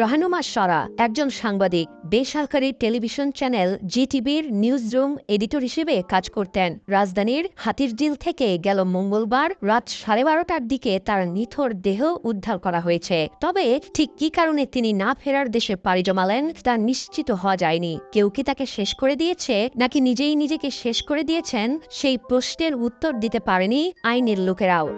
রহানুমা সরা, একজন সাংবাদিক, বেসরকারি টেলিভিশন চ্যানেল জিটিভির নিউজ রুম এডিটর হিসেবে কাজ করতেন। রাজধানীর হাতিরঝিল থেকে গেল মঙ্গলবার রাত সাড়ে বারোটার দিকে তার নিথর দেহ উদ্ধার করা হয়েছে। তবে ঠিক কী কারণে তিনি না ফেরার দেশে পাড়ি জমালেন তা নিশ্চিত হওয়া যায়নি। কেউ কি তাকে শেষ করে দিয়েছে, নাকি নিজেই নিজেকে শেষ করে দিয়েছেন, সেই প্রশ্নের উত্তর দিতে পারেনি আইনের লোকেরাও।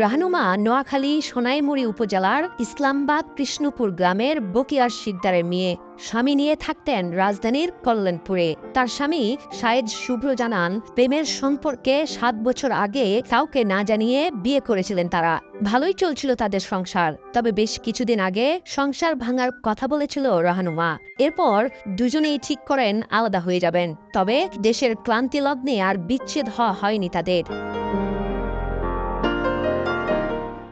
রাহানুমা নোয়াখালী সোনাইমুড়ি উপজেলার ইসলামবাদ কৃষ্ণপুর গ্রামের বকিয়ার শিকদারের মেয়ে, স্বামী নিয়ে থাকতেন রাজধানীর কল্যাণপুরে। তার স্বামী শায়েদ শুভ্র জানান, প্রেমের সম্পর্কে সাত বছর আগে কাউকে না জানিয়ে বিয়ে করেছিলেন তারা। ভালোই চলছিল তাদের সংসার, তবে বেশ কিছুদিন আগে সংসার ভাঙার কথা বলেছিল রাহানুমা। এরপর দুজনেই ঠিক করেন, আলাদা হয়ে যাবেন, তবে দেশের ক্লান্তি লগ্নে আর বিচ্ছেদ হওয়া হয়নি তাদের।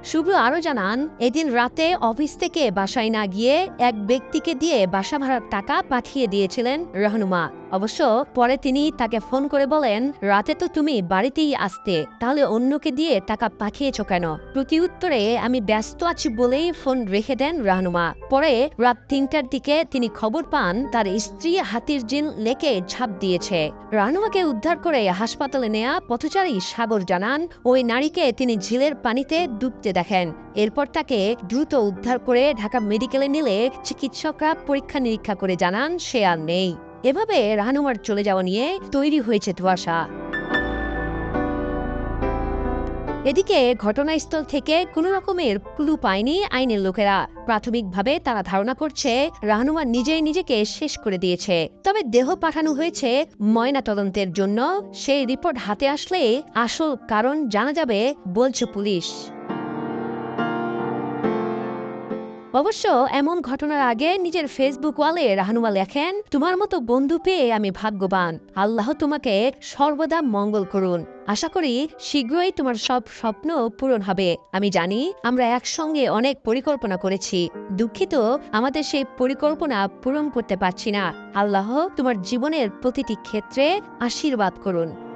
শুভ্র আরও জানান, এদিন রাতে অফিস থেকে বাসায় না গিয়ে এক ব্যক্তিকে দিয়ে বাসা ভাড়ার টাকা পাঠিয়ে দিয়েছিলেন রহনুমা। অবশ্য পরে তিনি তাকে ফোন করে বলেন, রাতে তো তুমি বাড়িতেই আসতে, তাহলে অন্যকে দিয়ে টাকা পাঠিয়েছ কেন? প্রতি উত্তরে আমি ব্যস্ত আছি বলেই ফোন রেখে দেন রাহনুমা। পরে রাত তিনটার দিকে তিনি খবর পান, তার স্ত্রী হাতির জিন লেকে ঝাঁপ দিয়েছে। রাহনুমাকে উদ্ধার করে হাসপাতালে নেয়া পথচারী সাগর জানান, ওই নারীকে তিনি ঝিলের পানিতে ডুবতে দেখেন। এরপর তাকে দ্রুত উদ্ধার করে ঢাকা মেডিকেলে নিলে চিকিৎসকরা পরীক্ষা নিরীক্ষা করে জানান সে আর নেই। এভাবে রাহানুমার চলে যাওয়া নিয়ে তৈরি হয়েছে ধোয়াশা। এদিকে ঘটনাস্থল থেকে কোনো রকমের ক্লু পায়নি আইনের লোকেরা। প্রাথমিকভাবে তারা ধারণা করছে রাহনুমা নিজেই নিজেকে শেষ করে দিয়েছে। তবে দেহ পাঠানো হয়েছে ময়না তদন্তের জন্য। সেই রিপোর্ট হাতে আসলে আসল কারণ জানা যাবে, বলছে পুলিশ। অবশ্য এমন ঘটনার আগে নিজের ফেসবুক ওয়ালে রাহানুমা লেখেন, তোমার মতো বন্ধু পেয়ে আমি ভাগ্যবান। আল্লাহ তোমাকে সর্বদা মঙ্গল করুন। আশা করি শীঘ্রই তোমার সব স্বপ্ন পূরণ হবে। আমি জানি আমরা একসঙ্গে অনেক পরিকল্পনা করেছি। দুঃখিত, আমাদের সেই পরিকল্পনা পূরণ করতে পারছি না। আল্লাহ তোমার জীবনের প্রতিটি ক্ষেত্রে আশীর্বাদ করুন।